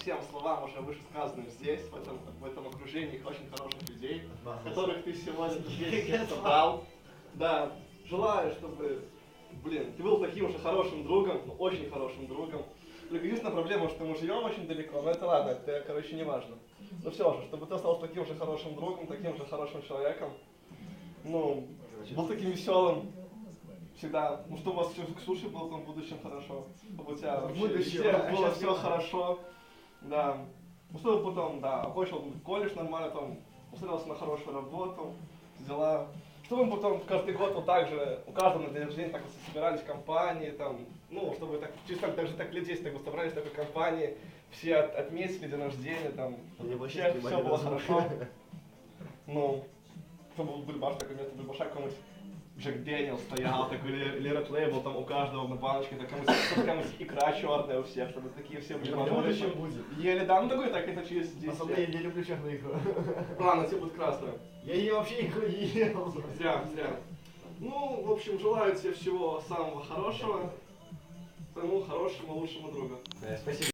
всем словам, уже вышесказанным здесь, в этом, в этом окружении очень хороших людей, которых ты сегодня здесь собрал. Да, желаю, чтобы, блин, ты был таким же хорошим другом, ну, очень хорошим другом. Только единственная проблема, что мы живем очень далеко, но это ладно, это, короче, не важно. Но все же, чтобы ты остался таким же хорошим другом, таким же хорошим человеком, ну, был таким веселым, всегда, ну, чтобы у вас все к суше было в будущем хорошо, чтобы у тебя вообще будущем, было все хорошо, да. Ну, чтобы потом, да, окончил колледж нормально, там, устроился на хорошую работу, дела. Чтобы мы потом каждый год вот так же, у каждого на день рождения так вот собирались компании, там, ну, чтобы так, чисто так, даже так 10 так вот собрались такой компании, все от- отметили день рождения, там, вообще все, было хорошо. Ну, чтобы в Бульбаш такой место Бульбаша какой-нибудь Джек Дэниел стоял, такой Red Label там у каждого на баночке, такая какая-нибудь икра черная у всех, чтобы такие все были. В молодые. будущем будет. Ели, да, ну такой так, это через 10 Пацаны, я не люблю черную икру. Ладно, тебе будет красная. Я ее вообще икру не ел. Зря, зря. Ну, в общем, желаю тебе всего самого хорошего, твоему хорошему, лучшему другу. Спасибо.